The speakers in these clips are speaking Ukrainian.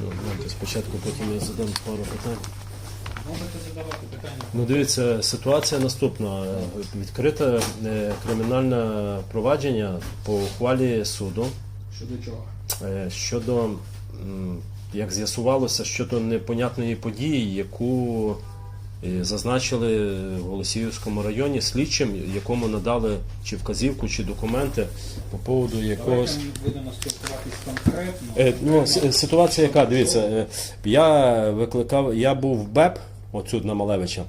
Ну, давайте спочатку потім я задам пару питань. Можете задавати питання. Ну, дивіться, ситуація наступна. Відкрите е, кримінальне провадження по ухвалі суду Щодо чого? е, щодо, як з'ясувалося, щодо непонятної події, яку зазначили в Голосіївському районі слідчим, якому надали чи вказівку, чи документи по поводу якогось. Будемо спілкуватись конкретно. Е, ну, с- ситуація яка, дивіться, е, я викликав, я був в БЕП, отсюд на Малевича,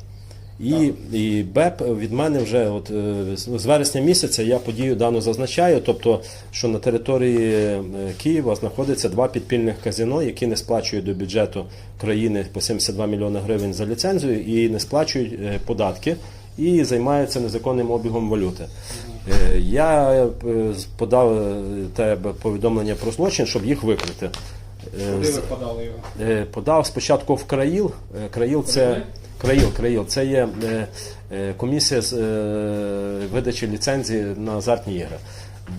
і, і БЕП від мене вже от, е, з вересня місяця я подію дану зазначаю, тобто, що на території е, Києва знаходиться два підпільних казино, які не сплачують до бюджету країни по 72 мільйони гривень за ліцензію і не сплачують е, податки і займаються незаконним обігом валюти. Я подав тебе повідомлення про злочин, щоб їх викрити. Е, Куди ви подали його? е, Подав спочатку в Країл. Е, Країл це Країл, Країл, це є комісія з видачі ліцензії на азартні ігри.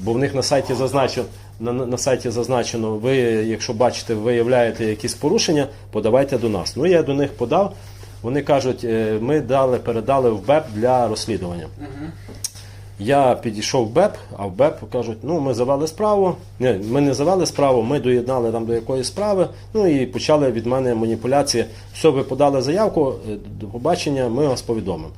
Бо в них на сайті зазначено, на, на сайті зазначено, ви, якщо бачите, виявляєте якісь порушення, подавайте до нас. Ну я до них подав. Вони кажуть, ми дали, передали в БЕП для розслідування. Я підійшов в БЕП, а в БЕП кажуть, ну ми завели справу. Ні, ми не завели справу, ми доєднали там до якоїсь справи. Ну і почали від мене маніпуляції. Все, ви подали заявку, е, до побачення, ми вас повідомимо.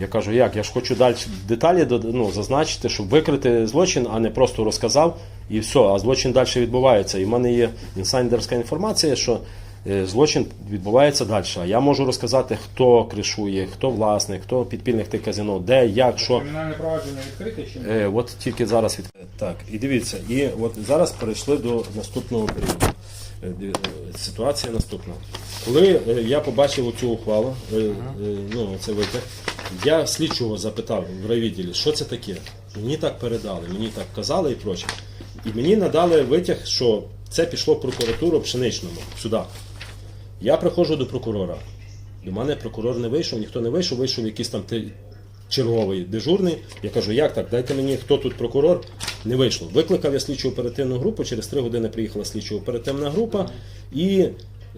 Я кажу, як? Я ж хочу далі деталі ну, зазначити, щоб викрити злочин, а не просто розказав і все, а злочин далі відбувається. І в мене є інсайдерська інформація, що злочин відбувається далі. А я можу розказати, хто кришує, хто власник, хто підпільних тих казино, де, як, що. Кримінальне провадження відкрите чи ні? Е, от тільки зараз від так, і дивіться, і от зараз перейшли до наступного періоду. Е, е, Ситуація наступна. Коли е, я побачив цю ухвалу, е, е, ну це витяг, я слідчого запитав в райвідділі, що це таке. Мені так передали, мені так казали і проче. І мені надали витяг, що це пішло в прокуратуру пшеничному сюди. Я приходжу до прокурора. До мене прокурор не вийшов, ніхто не вийшов, вийшов якийсь там черговий дежурний. Я кажу, як так? Дайте мені, хто тут прокурор. Не вийшло. Викликав я слідчу оперативну групу. Через три години приїхала слідчо оперативна група. І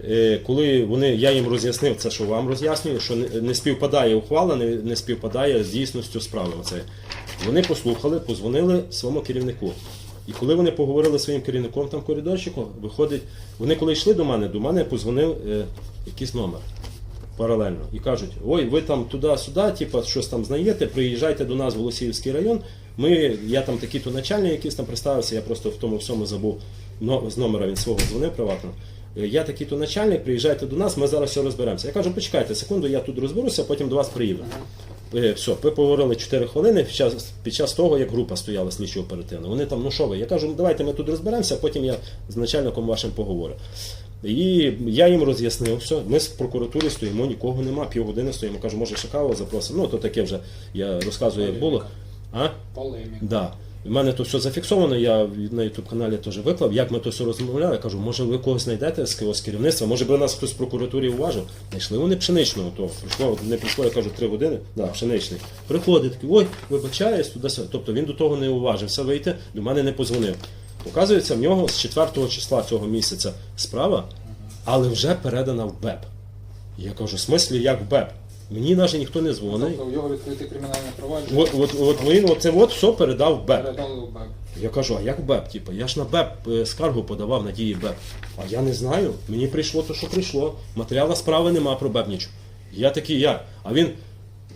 е, коли вони, я їм роз'яснив це, що вам роз'яснюю, що не, не співпадає ухвала, не, не співпадає з дійсністю справи. Оце. Вони послухали, позвонили своєму керівнику. І коли вони поговорили зі своїм керівником там в коридорчику, виходить, вони коли йшли до мене, до мене позвонив е, якийсь номер паралельно і кажуть: ой, ви там туди-сюди, типу, щось там знаєте, приїжджайте до нас в Голосіївський район. Ми, я там такий-то начальник, якийсь там представився, я просто в тому всьому забув но, з номера він свого дзвонив приватно. Е, Я такий-то начальник, приїжджайте до нас, ми зараз все розберемося. Я кажу, почекайте секунду, я тут розберуся, потім до вас приїду. Все, ви поговорили 4 хвилини під час, під час того, як група стояла слідчо оперативно. Вони там, ну що ви? Я кажу, ну давайте ми тут розберемося, а потім я з начальником вашим поговорю. І я їм роз'яснив, все, ми з прокуратури стоїмо, нікого нема, півгодини стоїмо. Кажу, може ще каву запросимо. Ну, то таке вже я розказую, як було. А? Полеміка. Да. У мене то все зафіксовано, я на youtube каналі теж виклав. Як ми то все розмовляли, кажу, може ви когось знайдете з керівництва, може би нас хтось в прокуратурі уважив. Знайшли вони пшеничного, то прийшло, не прийшло, я кажу, три години, да, пшеничний. Приходить, такий, ой, вибачаюсь, туди. Тобто він до того не уважився вийти, до мене не позвонив. Оказується, в нього з 4 числа цього місяця справа, але вже передана в БЕП. Я кажу, в смислі, як в БЕП? Мені навіть ніхто не дзвонив. Тобто в його відкрите кримінальне провадження От, от, от він оце от все передав в БЕП. передали у БЕП. Я кажу, а як БЕП? Типу, я ж на БЕП е, скаргу подавав на дії БЕП. А я не знаю. Мені прийшло те, що прийшло. Матеріала справи нема про БЕП нічого. Я такий, як? А він.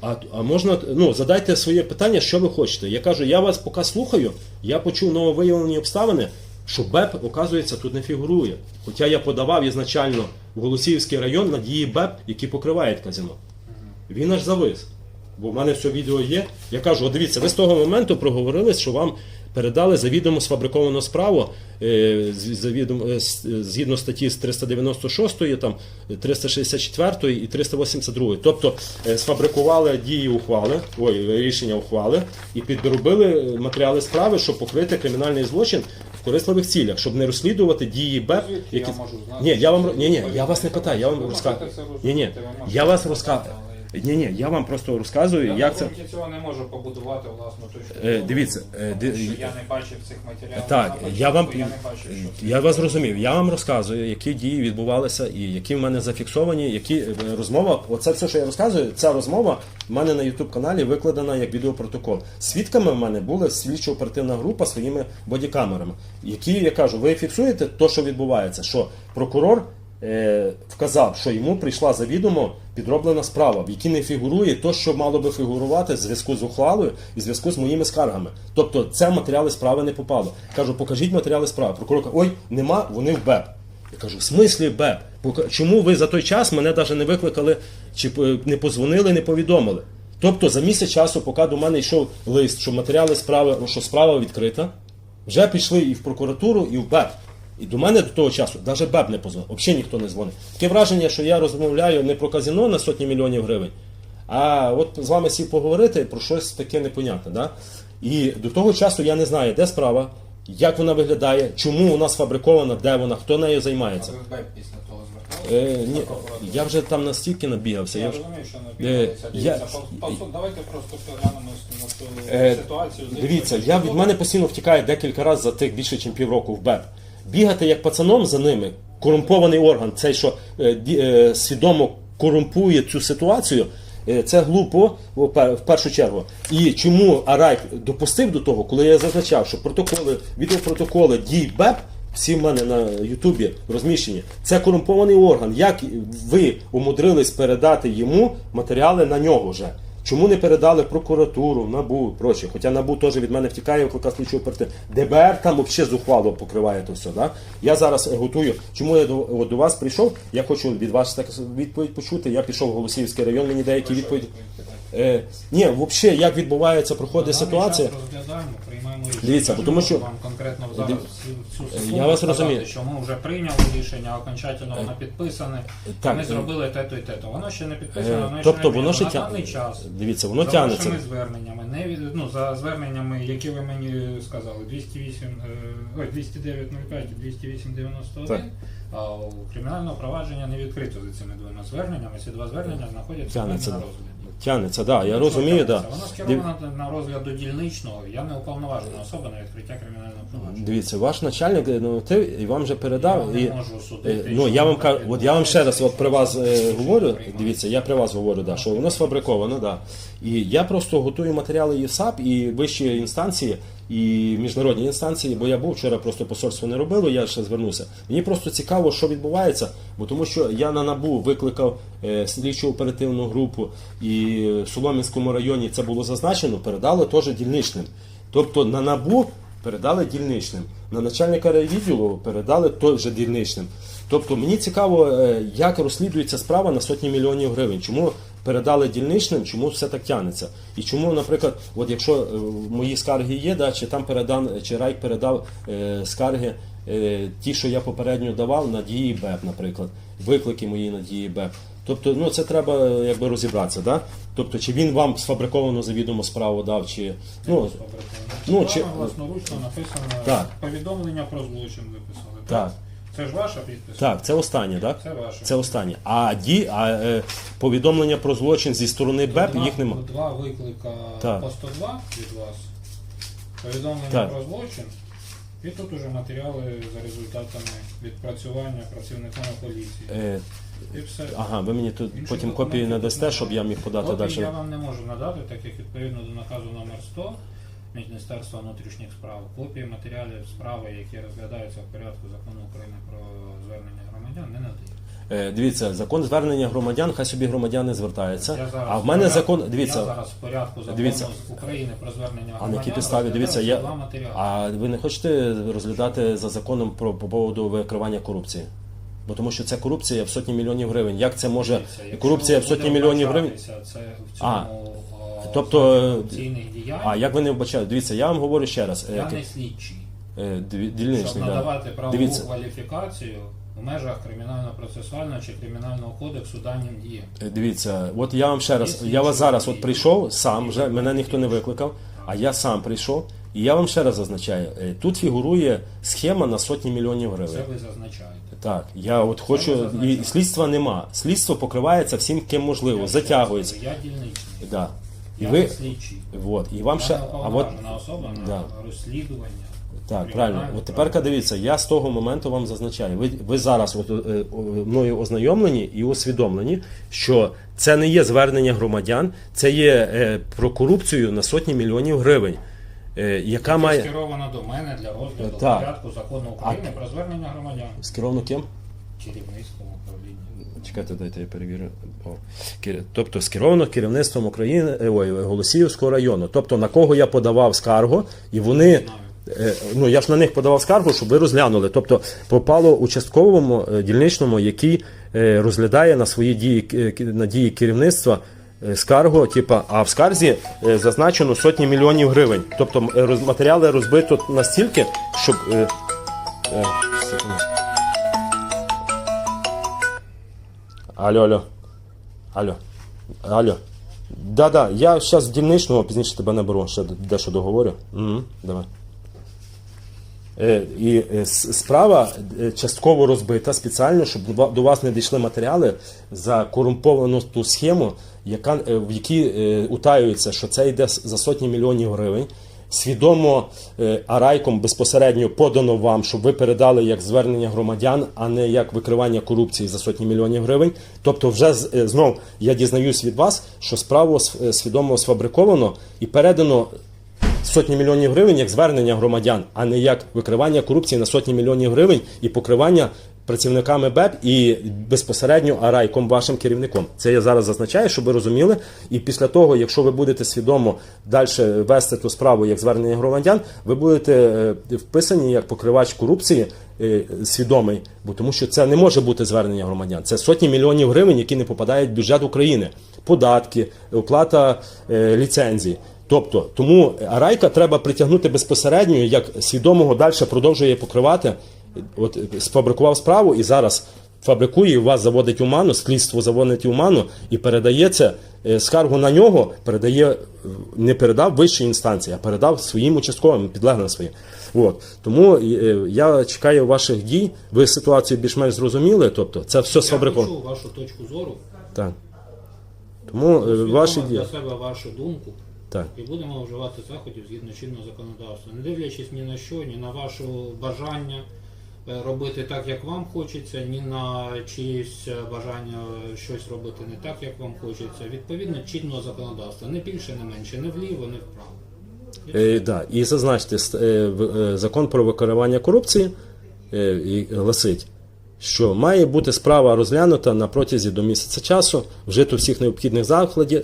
А, а можна, ну, задайте своє питання, що ви хочете. Я кажу, я вас поки слухаю, я почув нововиявлені обставини, що БЕП, оказується, тут не фігурує. Хоча я подавав ізначально в Голосіївський район на дії БЕП, які покривають казино. Він аж завис. Бо в мене все відео є. Я кажу: от дивіться, ви з того моменту проговорили, що вам передали завідомо сфабриковану справу е, е, е, згідно статті з 396, там, 364 і 382. Тобто е, сфабрикували дії ухвали, ой, рішення ухвали і підробили матеріали справи, щоб покрити кримінальний злочин в корисливих цілях, щоб не розслідувати дії БЕП. Звідки я можу знати, Ні, я вам ні, ні, я вас не питаю, я вам розказую. Ні, ні, я вас розказую. Ні, ні, я вам просто розказую, Я як це. ґрунті цього не можу побудувати власну точку. Е, дивіться, е, тому що я не бачив цих матеріалів. Так, я вам я не бачив, що я вас зрозумів. Я вам розказую, які дії відбувалися і які в мене зафіксовані, які е, розмова. Оце все, що я розказую, ця розмова в мене на youtube каналі викладена як відеопротокол. Свідками в мене була слідчо-оперативна група своїми бодікамерами, які я кажу, ви фіксуєте те, що відбувається, що прокурор. Е, Вказав, що йому прийшла завідомо підроблена справа, в якій не фігурує те, що мало би фігурувати в зв'язку з ухвалою і в зв'язку з моїми скаргами. Тобто це матеріали справи не попало. Кажу, покажіть матеріали справи. Прокурор каже, ой, нема, вони в БЕП. Я кажу, в смислі БЕП? Чому ви за той час мене навіть не викликали, чи не позвонили, не повідомили? Тобто за місяць часу, поки до мене йшов лист, що матеріали справи, що справа відкрита, вже пішли і в прокуратуру, і в БЕП. І до мене до того часу навіть БЕП не позвонив, взагалі ніхто не дзвонив. Таке враження, що я розмовляю не про казино на сотні мільйонів гривень, а от з вами сів поговорити про щось таке непонятне. Да? І до того часу я не знаю, де справа, як вона виглядає, чому вона сфабрикована, де вона, хто нею займається. А ви після того? Е, ні, я вже там настільки набігався. Я Я вже... розумію, що Е, я- Дивіться, по- по- давайте просто поглянемо на цю Е, ситуацію. з Дивіться, я від мене постійно втікає декілька разів за тих більше, ніж півроку в БЕП. Бігати як пацаном за ними, корумпований орган, цей, що е, е, свідомо корумпує цю ситуацію, е, це глупо в першу чергу. І чому Арайк допустив до того, коли я зазначав, що протоколи, відеопротоколи дій БЕП. Всі в мене на Ютубі розміщені. Це корумпований орган. Як ви умудрились передати йому матеріали на нього вже? Чому не передали прокуратуру, НАБУ проче? Хоча НАБУ теж від мене втікає, викликав слідчого оперативну. ДБР там взагалі зухвало покриває то все. Да? Я зараз е, готую. Чому я до, от до вас прийшов? Я хочу від вас так відповідь почути. Я пішов в Голосіївський район, мені деякі відповіді. Е, ні, взагалі, як відбувається, проходить ситуація. Дивіться, бо тому що- вам конкретно зараз цю Я вас сказати, розумію. що ми вже прийняли рішення, окончательно воно підписане. так, ми зробили те-то і те-то. Воно ще не підписано, Е, воно ще тобто не воно ще на даний час. Дивіться, воно за тягнеться. вашими зверненнями, не від, ну, за зверненнями, які ви мені сказали, 208, е, ой, 209.05 і 208.91, Так. а у кримінального провадження не відкрито за цими двома зверненнями. Ці два звернення знаходяться в мене Тягнеться. на розгляді. Тягнеться, да, я Ну, розумію, так. да. Воно скеровано на розгляд до дільничного. Я не уповноважена особа на відкриття кримінального провадження. Дивіться, ваш начальник е, ну, ти, і вам вже передав. Я не можу е, судити, ну, я вам кажу, от я вам ще раз от при вас е, говорю, дивіться, я при вас говорю, да, що воно сфабриковано, да. І я просто готую матеріали ЄСАП і вищі інстанції, і міжнародні інстанції, бо я був вчора, просто посольство не робило, я ще звернувся. Мені просто цікаво, що відбувається, бо тому що я на НАБУ викликав е, слідчу оперативну групу, і в Солом'янському районі це було зазначено, передали теж дільничним. Тобто на НАБУ передали дільничним, на начальника райвідділу передали теж дільничним. Тобто мені цікаво, е, як розслідується справа на сотні мільйонів гривень. Чому передали дільничним, чому все так тягнеться? І чому, наприклад, от якщо е, мої скарги є, да, чи там передан, чи Райк передав е, скарги, е, ті, що я попередньо давав на дії БЕП, наприклад, виклики мої на дії БЕП. Тобто, ну це треба якби розібратися, да? Тобто, чи він вам сфабриковану завідомо справу дав, чи ну Ну, чи- власноручно написано Так. повідомлення про злочин виписали. Так. Це ж ваша підпис? так, це останнє, так? Це ваше. Це останнє. А ді, а е, повідомлення про злочин зі сторони БЕП Два- їх нема. Два виклика Так. по 102 від вас, повідомлення Так. про злочин, і тут уже матеріали за результатами відпрацювання працівниками поліції. Е, І все. ага, ви мені тут Інших потім копії тут надасте, немає. щоб я міг подати Копії далі. я вам не можу надати, так як відповідно до наказу номер 100 Міністерства внутрішніх справ, копії матеріалів справи, які розглядаються в порядку закону України про звернення громадян, не надаю. Е, дивіться, закон звернення громадян, хай собі громадяни звертаються. Я зараз А в мене порядку- закон. я Дивіться, зараз в порядку закону Дивіться. України про звернення а громадян. на якій підставі? Дивіться, я. А ви не хочете розглядати за законом про по поводу викривання корупції? Бо тому що це корупція в сотні мільйонів гривень. Як це може Дивіться, корупція в сотні мільйонів гривень? Це в цьому о, тобто, е, корупційних діянь. А як ви не вбачаєте? Дивіться, я вам говорю ще раз. е, я ки- не слідчий. е, дві- Щоб Дільничний, да. надавати правову Дивіться, кваліфікацію в межах кримінально-процесуального чи кримінального кодексу даним діям. Е, Дивіться, от я вам ще раз, я вас зараз от прийшов, сам вже мене ніхто не викликав, а я сам прийшов І я вам ще раз зазначаю, е, тут фігурує схема на сотні мільйонів Це гривень. ви зазначаєте. Так, я от хочу, і слідства нема. Слідство покривається всім, ким можливо, затягується. Я дільничний. Да. І Я ви, слідчий. от, і вам ще, а от, особа на Да. розслідування. Так, правильно. От тепер дивіться, я з того моменту вам зазначаю. Ви, ви зараз от, е, о, мною ознайомлені і усвідомлені, що це не є звернення громадян, це є е, про корупцію на сотні мільйонів гривень, е, яка Це має скеровано до мене для розгляду Так. порядку закону України про звернення громадян скеровано ким? керівництвом управління. Чекайте, дайте я перевірю. О. Тобто скеровано керівництвом України е, ой, Голосіївського району. Тобто на кого я подавав скаргу, і вони. е, Ну, я ж на них подавав скаргу, щоб ви розглянули. Тобто попало участковому е, дільничному, який розглядає на свої дії на дії керівництва скаргу, типа, а в скарзі зазначено сотні мільйонів гривень. Тобто матеріали розбито настільки, щоб. Алло, алло. Алло. Алло. Да-да, я зараз дільничного, пізніше тебе наберу, ще дещо договорю. Угу, давай. Е, і е, справа е, частково розбита спеціально, щоб до вас не дійшли матеріали за корумповану ту схему, яка, е, в якій е, утаюється, що це йде за сотні мільйонів гривень. Свідомо е, арайком безпосередньо подано вам, щоб ви передали як звернення громадян, а не як викривання корупції за сотні мільйонів гривень. Тобто, вже е, знов я дізнаюсь від вас, що справу е, свідомо сфабриковано і передано сотні мільйонів гривень як звернення громадян, а не як викривання корупції на сотні мільйонів гривень і покривання працівниками БЕП і безпосередньо арайком вашим керівником. Це я зараз зазначаю, щоб ви розуміли. І після того, якщо ви будете свідомо далі вести ту справу як звернення громадян, ви будете е, вписані як покривач корупції. е, Свідомий, бо тому що це не може бути звернення громадян. Це сотні мільйонів гривень, які не попадають в бюджет України, податки, оплата е, ліцензій. Тобто, тому Арайка треба притягнути безпосередньо, як свідомого далі продовжує покривати. От е, сфабрикував справу і зараз фабрикує, і вас заводить у ману, слідство заводить у ману і передається е, скаргу на нього, передає, е, не передав вищій інстанції, а передав своїм участковим, підлеглим своїм. От. Тому я чекаю ваших дій. Ви ситуацію більш-менш зрозуміли. Тобто, це все Я сфабриковано. почув вашу точку зору, Так. Тому е, ваші дії. для себе вашу думку Так. і будемо вживати заходів згідно чинного законодавства, не дивлячись ні на що, ні на ваше бажання робити так, як вам хочеться, ні на чиїсь е, бажання е, щось робити не так, як вам хочеться. Відповідно чинного законодавства, не більше, не менше, не вліво, не вправо. Е, да. І зазначте, е, е, закон про викривання корупції е, гласить, що має бути справа розглянута на протязі до місяця часу, вжито всіх необхідних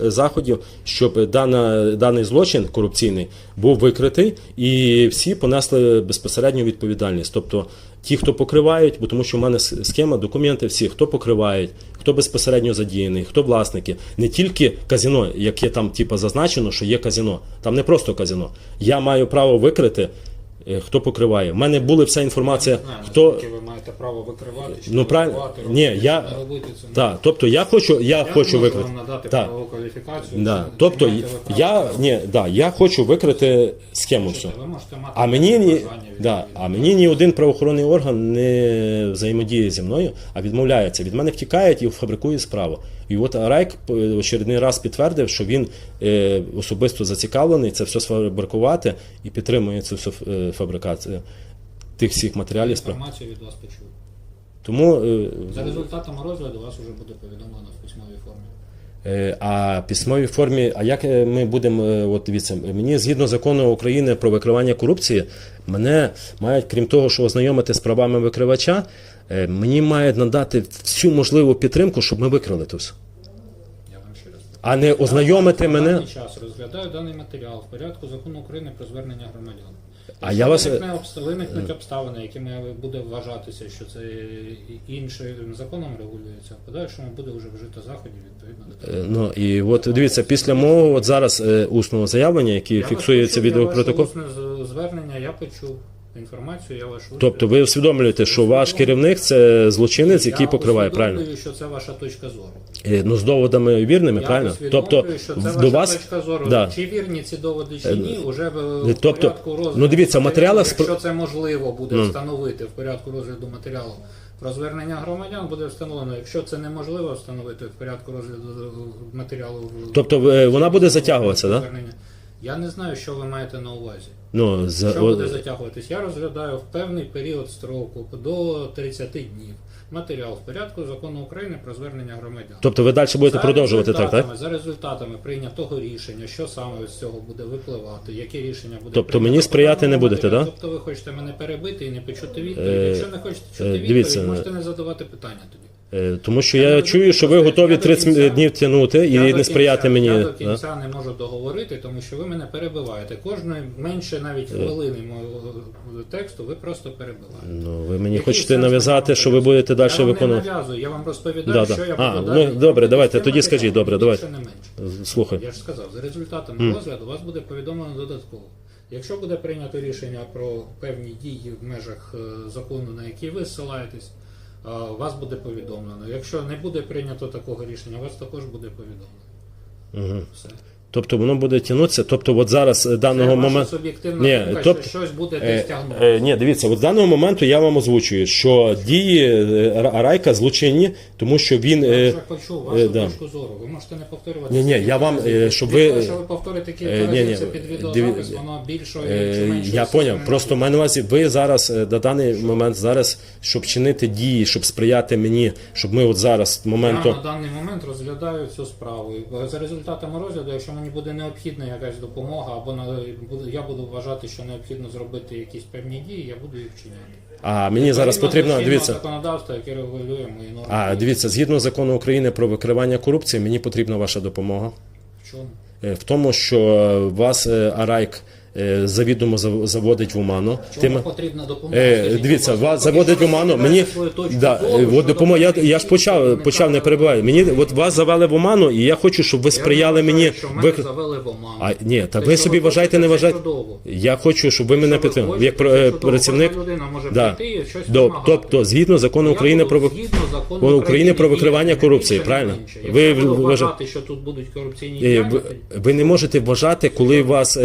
заходів, щоб дана, даний злочин корупційний був викритий і всі понесли безпосередню відповідальність. Тобто ті, хто покривають, бо тому що в мене схема, документи всі, хто покривають, хто безпосередньо задіяний, хто власники, не тільки казино, яке там типу, зазначено, що є казино. Там не просто казино. Я маю право викрити, хто покриває. У мене була вся інформація, Не знаю, хто. ви маєте право викривати, чи Ну, правильно. Ні, я- робити це. Так, тобто я хочу, я, Я хочу можу викрити. вам надати Так. правову кваліфікацію. Да. Тобто я, ні, да, я хочу викрити схему всю. А мені, ні, да, а мені ні один правоохоронний орган не взаємодіє зі мною, а відмовляється. Від мене втікають і фабрикує справу. І от Райк е, очередний раз підтвердив, що він е, особисто зацікавлений це все сфабрикувати і підтримує цю всю е, фабрикацію тих всіх матеріалів. Інформацію від вас почув. Тому За результатами розгляду вас вже буде повідомлено в письмовій формі. А письмовій формі, а як ми будемо, от дивіться, мені згідно закону України про викривання корупції, мене мають, крім того, що ознайомити з правами викривача, мені мають надати всю можливу підтримку, щоб ми викрили то все. А не ознайомити На мене. час розглядаю даний матеріал в порядку закону України про звернення громадян. А я вас- виникне обста- виникнуть обставини, якими буде вважатися, що це іншим законом регулюється. В подальшому буде вже вжито заходів відповідно. Е, Ну і от дивіться, після мого от зараз е, усного заявлення, яке фіксується відеопротокол. усне звернення я почув. Інформацію, я вашу Тобто ви усвідомлюєте, що ваш керівник це злочинець, який покриває, правильно? Я що це ваша точка зору. Е, Ну, з доводами вірними, Я правильно? Тобто що це до ваша вас точка зору. Да. Чи вірні ці доводи, чи ні, уже в тобто, порядку розгляду. ну, дивіться, в матеріалах Якщо це можливо буде встановити в порядку розгляду матеріалу про звернення громадян, буде встановлено. Якщо це неможливо встановити в порядку розгляду матеріалу Тобто, е, вона буде затягуватися, да? Я не знаю, що ви маєте на увазі. ну, з, Що буде затягуватись? Я розглядаю в певний період строку до 30 днів матеріал в порядку закону України про звернення громадян. тобто ви далі будете За продовжувати так, так? За результатами прийнятого рішення, що саме з цього буде випливати, яке рішення буде Тобто мені сприяти не будете, да? Тобто ви хочете мене перебити і не почути відповідь. Е, Якщо не хочете чути е, відповідь, можете не задавати питання тоді. Е, Тому що я чую, що ви готові 30 днів тягнути і до не сприяти кінця- мені. Я до да? кінця не можу договорити, тому що ви мене перебиваєте. Кожної менше навіть Е. хвилини мого тексту ви просто перебиваєте. Ну, ви мені Який хочете нав'язати, що ви будете далі Я вам не виконувати. нав'язую, я вам розповідаю, Да, да. що я А, буду ну, далі добре, давайте, тоді скажіть, добре, давайте. не. Слухай. Я ж сказав, за результатами розгляду вас буде повідомлено додатково. Якщо буде прийнято рішення про певні дії в межах е, закону, на який ви ссилаєтесь, вас буде повідомлено. Якщо не буде прийнято такого рішення, вас також буде повідомлено. Все. Тобто воно буде тягнутися. Тобто, от зараз е, даного моменту. суб'єктивна Ні, думка, тоб- що щось буде Е, десь тягнути. е, ні, дивіться, от даного моменту я вам озвучую, що дії Райка злочинні, тому що він. Я вже почув вашу е, да. точку зору. Ви можете не повторювати. Ні, ні, я вам, е, щоб ви- того, ви повторите кілька Е, разів ні, це під відеозапис, воно чи Е, Я поняв. Просто маю на увазі, ви зараз на даний момент зараз, щоб чинити дії, щоб сприяти мені, щоб ми от зараз Я моменту. на даний момент розглядаю цю справу. За результатами розгляду, якщо мені буде необхідна якась допомога, або на я буду вважати, що необхідно зробити якісь певні дії, я буду їх вчиняти. А мені зараз потрібно дивіться. законодавство, яке регулює мої норми. А дивіться, згідно закону України про викривання корупції, мені потрібна ваша допомога. В чому? Е, В тому, що вас е, Арайк завідомо зав- заводить в оману. Чому потрібна допомога? Е, дивіться, вас заводить в що оману. Мені да, е, от допомога. Я, я ж почав, почав не перебиваю. Мені от вас завели в оману, і я хочу, щоб ви сприяли мені. що мене вик- завели в оману. А ні, та ви собі вважаєте, не вважаєте. Я хочу, щоб ви мене підтримали. Як це е, чудово. працівник. Кожна людина може Да. прийти і щось До- вимагати. Тобто, згідно закону Я України про згідно закону України про викривання корупції, більше, правильно? менше. Ви Якщо буду вважа- вважати, що тут будуть корупційні Е, Ви, ви не можете вважати, коли вас е,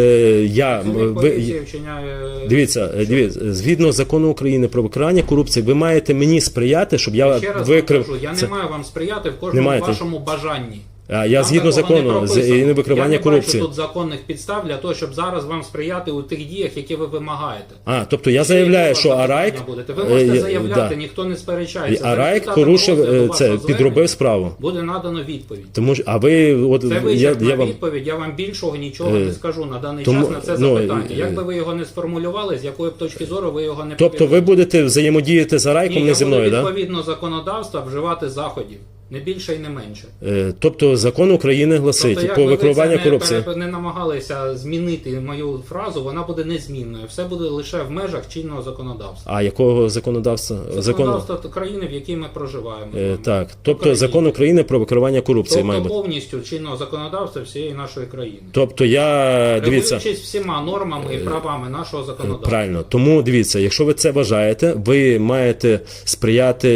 я ви, вчиняє... Дивіться, е, дивіться, згідно закону України про викривання корупції, ви маєте мені сприяти, щоб я Ще раз викрив. кажу, я це. не маю вам сприяти в кожному вашому бажанні. А я згідно закону з і викривання я не корупції. бачу тут законних підстав для того, щоб зараз вам сприяти у тих діях, які ви вимагаєте. А, тобто я заявляю, що Арайк. Ви можете е, заявляти, ніхто не сперечається. Арайк порушив е, це, підробив справу. Буде надано відповідь. Тому а ви от Це я, я вам відповідь, я вам більшого нічого Е, не скажу на даний тому- час на це ну, запитання. е, Як би ви його не сформулювали, з якої б точки зору ви його не тобто ви будете взаємодіяти з Арайком, Ні, не зі мною, так? відповідно законодавства вживати заходів. Не більше і не менше. Е, Тобто закон України гласить Тобто, по би ви викриванню корупції. Не, не намагалися змінити мою фразу, вона буде незмінною. Все буде лише в межах чинного законодавства. А якого законодавства? Закон країни, в якій ми проживаємо. е, так. Тобто України. закон України про викривання корупції має Тобто бути. повністю чинного законодавства всієї нашої країни. Тобто я дивіться. Регулюючись всіма нормами і правами нашого законодавства. Правильно, тому дивіться, якщо ви це бажаєте, ви маєте сприяти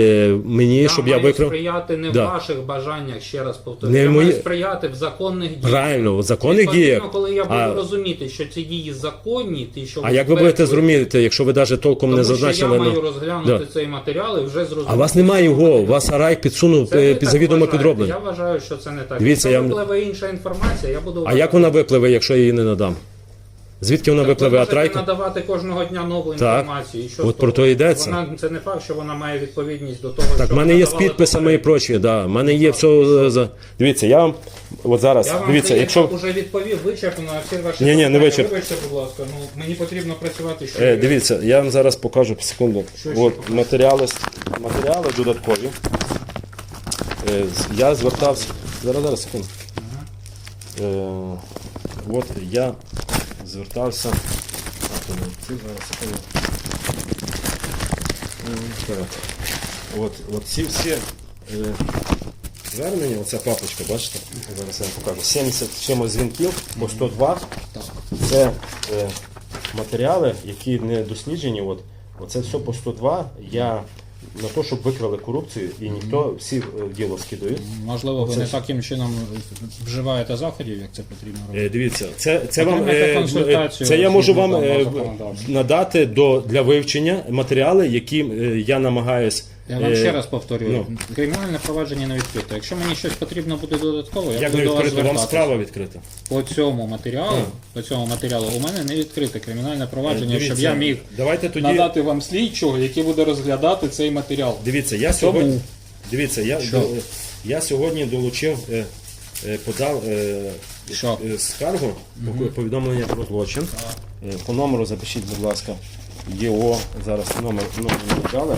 мені, Я щоб я викрив. сприяти не Да. В ваших бажаннях, ще раз повторюю. Не мої- сприяти в законних діях. Правильно, у законних діях. коли я буду А, розуміти, що ці дії законні, ті, що а як ви будете зрозуміти, якщо ви навіть толком Тому не що зазначили? я маю ну, розглянути да. цей матеріал і вже зрозуміти. А вас немає його, вас Арайк підсунув е, під завідомо підроблений. Я вважаю, що це не так. Дивіться, Якщо я- випливе інша інформація, я буду А як вона випливе, якщо я її не надам? Звідки вона випливе ви від надавати кожного дня нову Так. інформацію. І що От з про того? то йдеться. Вона, це не факт, що вона має відповідність до того, Так, що в мене є з надавали підписами і попередньо. прочі, да. В мене є все е, за. Дивіться, я вам от зараз. Я вам Дивіться, якщо вже відповів вичерпно на всі ваші Ні, ні, не питання. вичерп- Вибачте, будь ласка, ну мені потрібно працювати ще. Е, дивіться, я вам зараз покажу секунду. Що ще От матеріали, матеріали додаткові. Е, з- я звертався. Зараз, зараз, секунду. Е, от я звертався. А, то не ці, зараз. От, от ці всі е, звернення, оця папочка, бачите? Зараз я вам покажу. 70 чимось дзвінків по 102. Це е, матеріали, які не досліджені, от, оце все по 102, я на те, щоб викрали корупцію, і ніхто всі е, в діло скидають. Можливо, ви Оце не ж- таким чином вживаєте заходів, як це потрібно робити. Е, Дивіться, це, це вам Отримайте е, консультацію це я можу вам е, законодавства. надати до для вивчення матеріали, які е, я намагаюсь. Я вам е, ще раз повторюю, ну. кримінальне провадження не відкрите. Якщо мені щось потрібно буде додатково, я Як буду не до вас відкрито, вам звертатися. справа відкрита. По цьому матеріалу, по цьому матеріалу у мене не відкрите кримінальне провадження, Дивіться, щоб я міг давайте тоді надати вам слідчого, який буде розглядати цей матеріал. Дивіться, я сьогодні. Дивіться, я, Що? до- я сьогодні долучив, е, е, подав е, Що? е, скаргу, по- повідомлення про злочин. Е, По номеру запишіть, будь ласка, ЄО, зараз номер, номер не дали.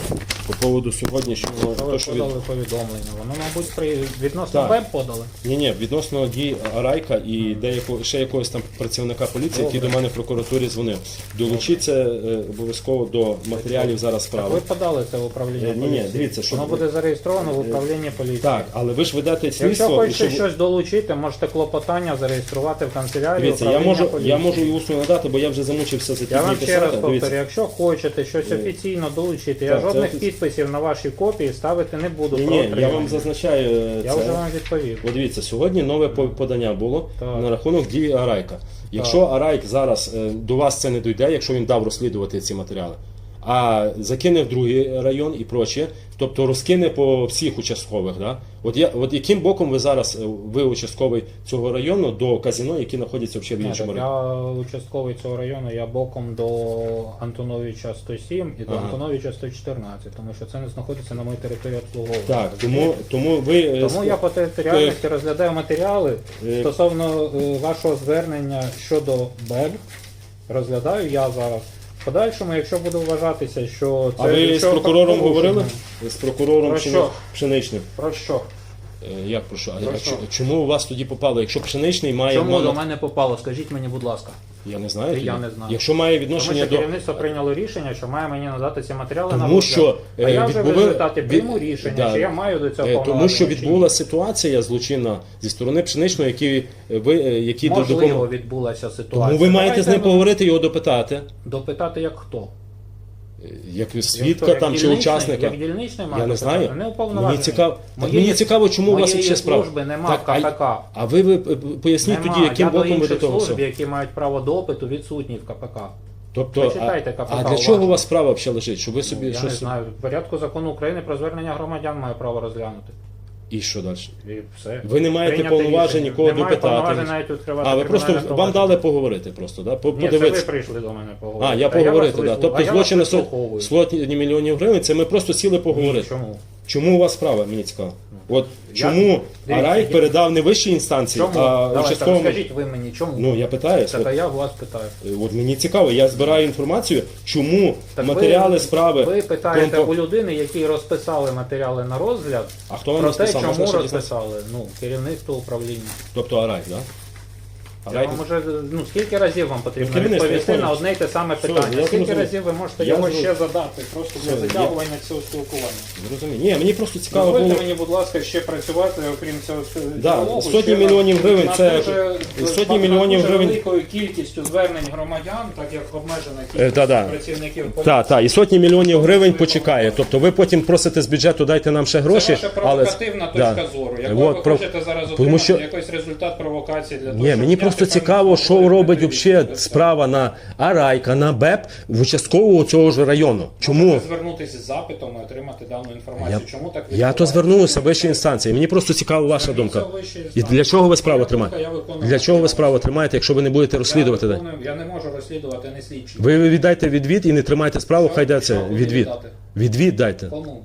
По поводу сьогоднішнього. Ви то, що від... подали повідомлення. Воно, мабуть, при відносно Так. веб подали. Ні, ні, відносно дій Арайка і деякого ще якогось там працівника поліції, який до мене в прокуратурі дзвонив. Долучіться е, обов'язково до матеріалів зараз справи. Ви подали це в управління Е, ні, ні, поліції. дивіться, що- Воно буде зареєстровано в управлінні поліції. Так, але ви ж ведете Якщо слідство. і хочете щоб- щось долучити, можете клопотання зареєструвати в канцелярії Дивіться, я управління можу, поліції. я можу і усно надати, бо я вже замучився за ті Я дні вам ще писати. раз повторю, Дивіться. якщо хочете щось офіційно долучити, я Так, це жодних офіц- підписів на ваші копії ставити не буду. Ні, про ні, я отримання. вам зазначаю е, Я це. вже вам відповів. От дивіться, сьогодні нове по- подання було Так. на рахунок дії Арайка. Якщо Арайк зараз е, до вас це не дійде, якщо він дав розслідувати ці матеріали, а закине в другий район і проче, тобто розкине по всіх участкових. Да? От, я, от яким боком ви зараз, е, ви участковий цього району, до казино, які знаходяться взагалі в іншому районі? я участковий цього району, я боком до Антоновича 107 і до Ага. Антоновича 114, тому що це не знаходиться на моїй території обслуговування. Так, тому, тому ви. е, Тому я по територіальності розглядаю матеріали Е. стосовно е, вашого звернення щодо БЕБ. Розглядаю я зараз. В подальшому, якщо буде вважатися, що це А ви з якщо прокурором порушення- говорили? З прокурором Про Пшени- що? пшеничним. Про що? Е, Як про що? А- Про а що? чо- Чому у вас тоді попало? Якщо пшеничний має Чому до мене попало? Скажіть мені, будь ласка. Я не знаю. Я не знаю. Якщо має відношення Тому що до керівництво прийняло рішення, що має мені надати ці матеріали на тому, розгляд. що а е, я вже в відбули- результаті від- прийму рішення, да. чи я маю до цього Е, тому що чи ні. відбулася ситуація злочинна зі сторони пшеничної, які е, ви е, які до Можливо, відбулася ситуація. Тому ви маєте з ним Давайте поговорити, його допитати, Допитати як хто? Як свідка? Як там чи учасника. Як дільничний Я не знаю. Не. Мені цікаво, так мені цікаво, чому у вас ще справа. служби нема Так, а- КПК. А ви, ви е, поясніть Нема. тоді, яким я до боком ви до того служб, всього. які мають право допиту, відсутні в КПК. Тобто, читайте Почитайте КПК а для чого у вас справа взагалі лежить? Щоб ви собі я не знаю. В порядку закону України про звернення громадян має право розглянути. І що далі? І все. Ви не маєте повноважень рішення. нікого Немає допитати. повноважень навіть відкривати А ви просто кримінальне вам дали поговорити просто, да? По- Ні, це ви подивитися. прийшли до мене поговорити. А, я поговорити, да. Тобто а я злочин на вас вислуховую. сотні мільйонів гривень, це ми просто сіли поговорити. Чому? Чому у вас справа, мені цікаво? От чому Дивіться, Арай я- передав не вищій інстанції, Чому? а Давайте, участковому. розкажіть ви мені, чому? Ну я питаюсь. Так, От, а я вас питаю. от мені цікаво, я збираю інформацію, чому Так матеріали ви, справи. Ви питаєте Компо- у людини, які розписали матеріали на розгляд, А хто вам про те, розписав? Можна чому ще дізнатися? розписали? Ну, керівництво управління. Тобто Арай, так? Я вам уже, ну, скільки разів вам потрібно Керівництво, відповісти на одне й те саме Все, питання? я скільки зрозумів. разів ви можете Я його зрозумів. ще задати? Просто для Все, я- затягування цього спілкування. Зрозумів. Ні, мені просто цікаво Дозвольте було. мені, будь ласка, ще працювати, окрім цього Да, діалогу, сотні ще мільйонів над- гривень над це- дуже- сотні над мільйонів дуже гривень- великою кількістю звернень громадян, так як обмежена Е, кількість да-да. працівників поліції. Так, так, і сотні мільйонів гривень почекає. Тобто ви потім просите з бюджету, дайте нам ще гроші. Це ваша провокативна точка зору. Якщо ви про- хочете зараз Тому отримати що- якийсь результат провокації для того, Ні, щоб мені просто цікаво, що робить відповідь. справа на Арайка, на БЕП в участкового цього ж району. Чому? Звернутися з запитом і отримати дану інформацію. Я, Чому так я то звернувся в вищій інстанції. Мені просто цікава ваша думка. І для чого ви справу тримаєте? Для чого ви справу тримаєте, якщо ви не будете розслідувати? Я, виконую- я не можу розслідувати, не слідчий. Ви віддайте відвід і не тримайте справу, хай це. Відвід. Відвід дайте. Кому?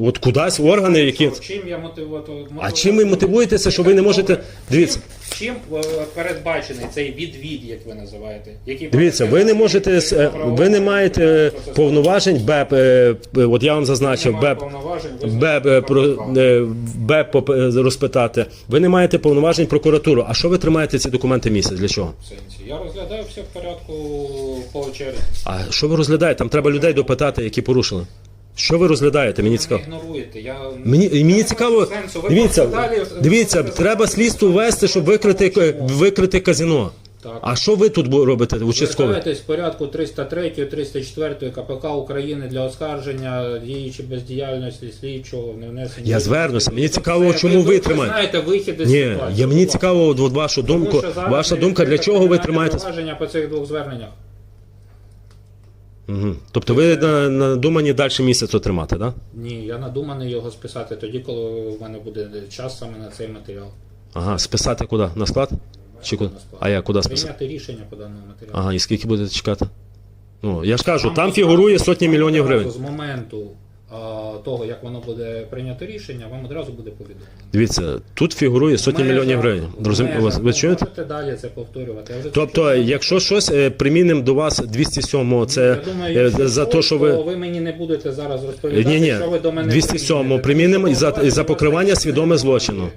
От кудись органи, які. Чим я мотивую? А чим ви мотивуєтеся, що ви не можете. Дивіться, Чим е, передбачений цей відвід, як ви називаєте? Який дивіться, ви не можете е, ви не маєте повноважень БЕП. е, е, От я вам зазначив, БЕП. БЕП, е, е, БЕП е, розпитати. Ви не маєте повноважень прокуратуру. А що ви тримаєте ці документи місяць? Для чого? Я розглядаю все в порядку по черзі. А що ви розглядаєте? Там треба людей допитати, які порушили. Що ви розглядаєте? Мені цікаво. ігноруєте. Я... Мені, мені цікаво, сенсу. Ви дивіться, далі- дивіться, треба слідство вести, щоб викрити, викрити казино. Так. А що ви тут бу- робите, участковий? Звертаєтесь в порядку 303 304 КПК України для оскарження дії чи бездіяльності слідчого не внесення. Я звернуся. Мені цікаво, все. чому ви тримаєте. знаєте вихід із Ні, ситуації. я, мені цікаво от вашу думку. Тому що зараз Ваша не думка, для відкрите чого ви кримінальне тримаєтесь? провадження по цих двох зверненнях. Угу. Тобто ви на- надумані далі місяць отримати, так? Да? Ні, я надуманий його списати тоді, коли в мене буде час саме на цей матеріал. Ага, списати куди? На склад? Чи куди? А я куди списати? Прийняти рішення по даному матеріалу. Ага, і скільки будете чекати? Ну, я ж кажу, там фігурує сотні мільйонів гривень. З моменту того, як воно буде прийнято рішення, вам одразу буде повідомлено. Дивіться, тут фігурує сотні Межа- мільйонів гривень. Розум... межа. ви, ви чуєте? Можете далі це повторювати. Я вже це Тобто, чув. якщо щось е, примінимо до вас 207 це Я думаю, е, якщо за те, що то ви. ви мені не будете зараз розповідати, Ні, ні, що ви до мене 207 приміните. примінимо і за, і за покривання свідоме злочину.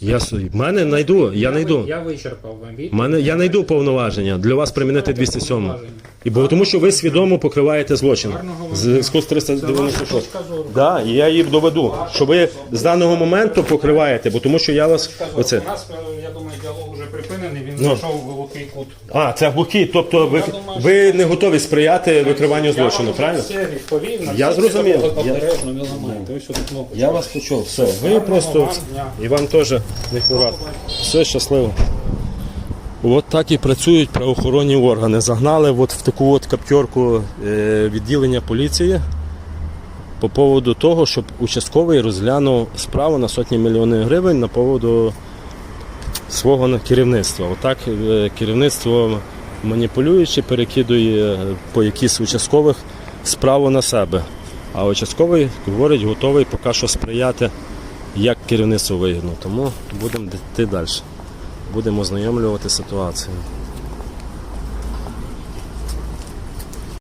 Я с- в мене знайду, я найду. Я вичерпав вам відповідь. Мене я знайду повноваження для вас примінити 207. Повноваження. І бо тому, що ви свідомо покриваєте злочин. Дня. зв'язку з ваша 396. точка зору. Да, і я її доведу, що ви з даного моменту покриваєте, бо тому що я вас Кажу, оце. У нас, е, я думаю, діалог вже припинений, він Ну. зайшов в глухий кут. А, це глухі, тобто ви, думаю, ви не готові сприяти викриванню злочину, я вам правильно? все відповів, на Я все зрозумів. це Я- обережно не ламайте. Ось сюди кнопку. Я вас почув, все. Ви Гарного просто вам і вам теж не хворати. Все щасливо. От так і працюють правоохоронні органи. Загнали от в таку от каптерку е, відділення поліції по поводу того, щоб участковий розглянув справу на сотні мільйонів гривень на поводу свого керівництва. Отак е, керівництво маніпулюючи, перекидує е, по якісь участкових справу на себе. А участковий говорить, готовий поки що сприяти, як керівництво вигідно. Тому будемо йти далі. Будемо ознайомлювати ситуацію.